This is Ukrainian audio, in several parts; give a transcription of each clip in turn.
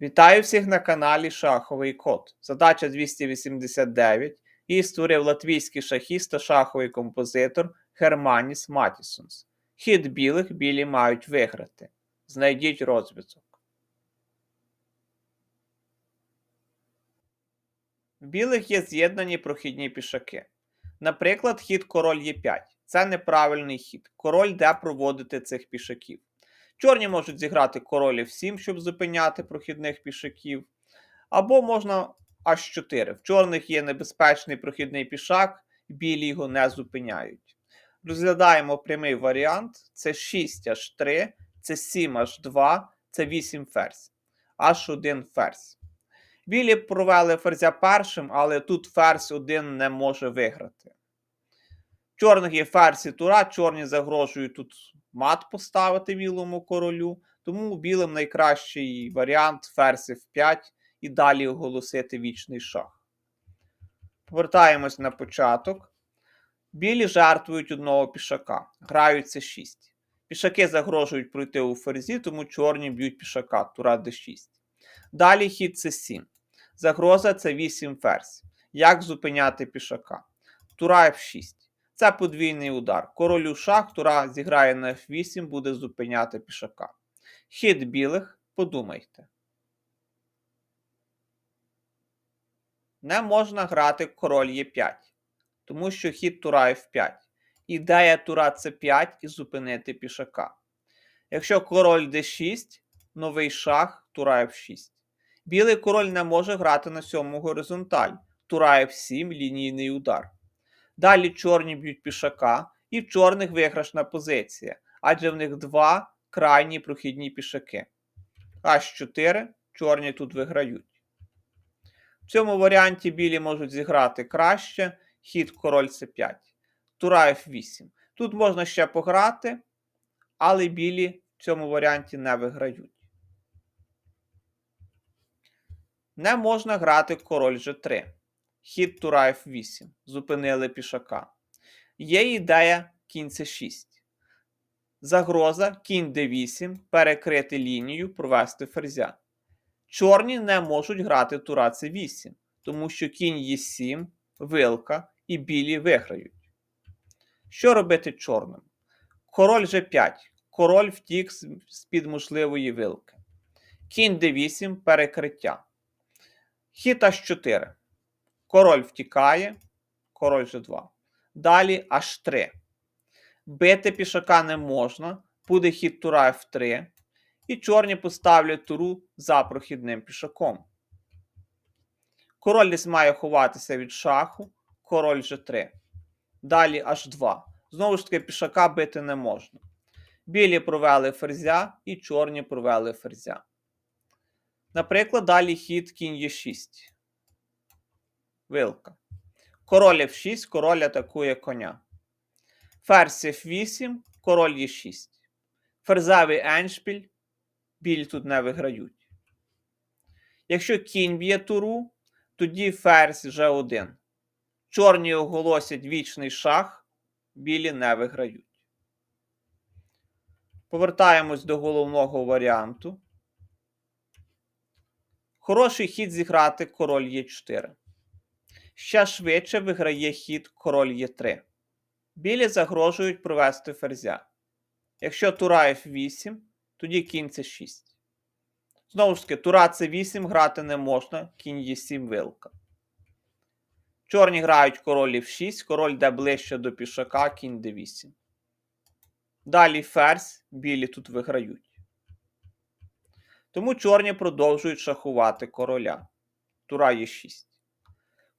Вітаю всіх на каналі Шаховий Код. Задача 289 і створив латвійський шахіст та шаховий композитор Германіс Матісонс. Хід білих білі мають виграти. Знайдіть розв'язок. В білих є з'єднані прохідні пішаки. Наприклад, хід король Е5. Це неправильний хід. Король де проводити цих пішаків. Чорні можуть зіграти король F7, щоб зупиняти прохідних пішаків. Або можна H4. В чорних є небезпечний прохідний пішак, білі його не зупиняють. Розглядаємо прямий варіант: це 6 H3, це 7 H2, це 8 ферзь. H1 ферзь. Білі провели ферзя першим, але тут ферзь один не може виграти. Чорних є ферзь і тура, чорні загрожують тут мат поставити білому королю, тому білим найкращий варіант ферзь F5 і далі оголосити вічний шах. Повертаємось на початок. Білі жертвують одного пішака, грають c 6. Пішаки загрожують пройти у ферзі, тому чорні б'ють пішака, тура d6. Далі хід c7. Загроза це 8 ферзь. Як зупиняти пішака? Тура F6. Це подвійний удар. Королю шах, тура зіграє на F8, буде зупиняти пішака. Хід білих, подумайте. Не можна грати король Е5, тому що хід тура F5. Ідея тура С5 і зупинити пішака. Якщо король d6, новий шах, тура F6. Білий король не може грати на сьому горизонталь. Тура F7, лінійний удар. Далі чорні б'ють пішака, і в чорних виграшна позиція, адже в них два крайні прохідні пішаки. H4, чорні тут виграють. В цьому варіанті білі можуть зіграти краще хід король С5. Тура F8. Тут можна ще пограти, але білі в цьому варіанті не виграють. Не можна грати король G3. Хід тура F8. Зупинили пішака. Є ідея кінь c6. Загроза кінь d8, перекрити лінію, провести ферзя. Чорні не можуть грати тура c8, тому що кінь Е7, вилка і білі виграють. Що робити чорним? Король G5. Король втік з-під можливої вилки. Кінь d8 перекриття. Хід H4. Король втікає, король G2. Далі H3. Бити пішака не можна. Буде хід тура F3. І чорні поставлять туру за прохідним пішаком. Король десь має ховатися від шаху. Король G3. Далі H2. Знову ж таки, пішака бити не можна. Білі провели ферзя і чорні провели ферзя. Наприклад, далі хід кінь Е6. Вилка. Король F6, король атакує коня. Ферзь F8, король Е6. Ферзевий еншпіль. Білі тут не виграють. Якщо кінь б'є туру, тоді ферзь G1. Чорні оголосять вічний шах, білі не виграють. Повертаємось до головного варіанту. Хороший хід зіграти король Е4. Ще швидше виграє хід король Е3. Білі загрожують провести ферзя. Якщо тура F8, тоді кінь С6. Знову ж таки, тура С8 грати не можна, кінь Е7 вилка. Чорні грають король F6, король йде ближче до пішака, кінь d8. Далі ферзь, білі тут виграють. Тому чорні продовжують шахувати короля. Тура Е6.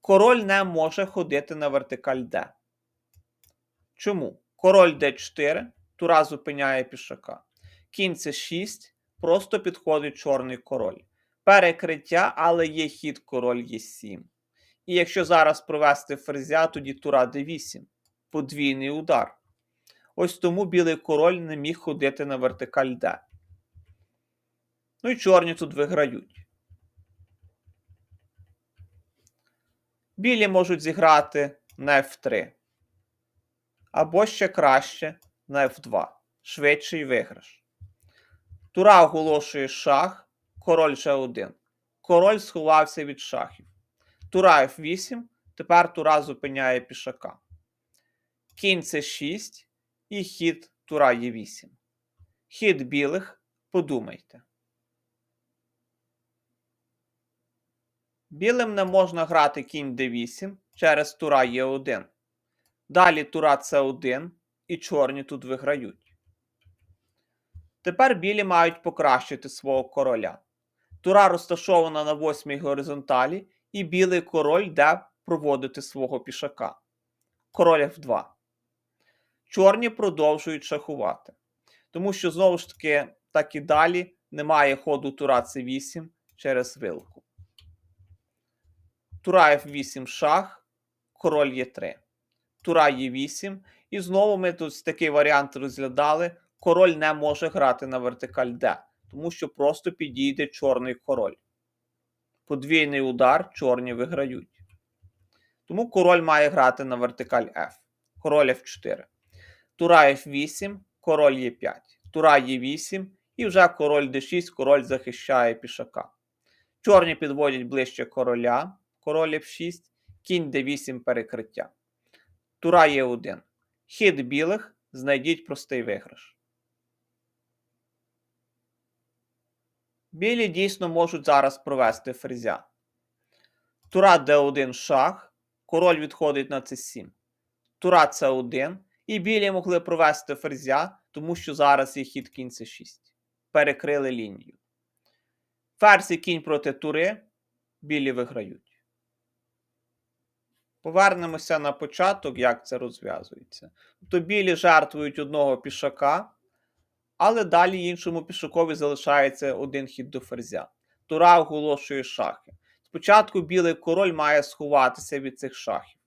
Король не може ходити на вертикаль D. Чому? Король d4, тура зупиняє пішака. Кінь С6, просто підходить чорний король. Перекриття, але є хід король Е7. І якщо зараз провести ферзя, тоді тура d8. Подвійний удар. Ось тому білий король не міг ходити на вертикаль D. Ну і чорні тут виграють. Білі можуть зіграти на F3. Або ще краще на F2. Швидший виграш. Тура оголошує шах, король G1. Король сховався від шахів. Тура F8. Тепер тура зупиняє пішака. Кінь C6 і хід тура Е8. Хід білих. Подумайте. Білим не можна грати кінь d8 через тура Е1. Далі тура С1 і чорні тут виграють. Тепер білі мають покращити свого короля. Тура розташована на восьмій горизонталі, і білий король йде проводити свого пішака. Король F2. Чорні продовжують шахувати. Тому що, знову ж таки, так і далі немає ходу тура С8 через вилку. Тура F8 шах, король Е3. Тура Е8. І знову ми тут такий варіант розглядали. Король не може грати на вертикаль Д, тому що просто підійде чорний король. Подвійний удар чорні виграють. Тому король має грати на вертикаль F. Король F4. Тура F8, король Е5. Тура Е8 і вже король d6, король захищає пішака. Чорні підводять ближче короля, король F6, кінь d8 перекриття. Тура Е1. Хід білих, знайдіть простий виграш. Білі дійсно можуть зараз провести ферзя. Тура d1 шах, король відходить на c7. Тура c1. І білі могли провести ферзя, тому що зараз є хід кінь c6. Перекрили лінію. Ферзь і кінь проти тури. Білі виграють. Повернемося на початок, як це розв'язується. Тобто білі жертвують одного пішака, але далі іншому пішакові залишається один хід до ферзя. Тура оголошує шахи. Спочатку білий король має сховатися від цих шахів.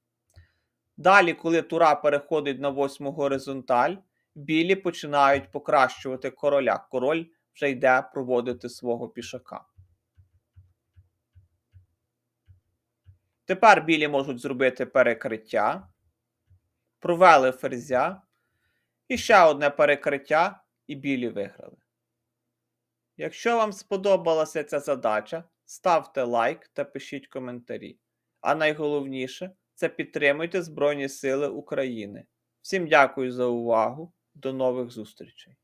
Далі, коли тура переходить на восьму горизонталь, білі починають покращувати короля. Король вже йде проводити свого пішака. Тепер білі можуть зробити перекриття. Провели ферзя. І ще одне перекриття, і білі виграли. Якщо вам сподобалася ця задача, ставте лайк та пишіть коментарі. А найголовніше це підтримуйте Збройні Сили України. Всім дякую за увагу. До нових зустрічей!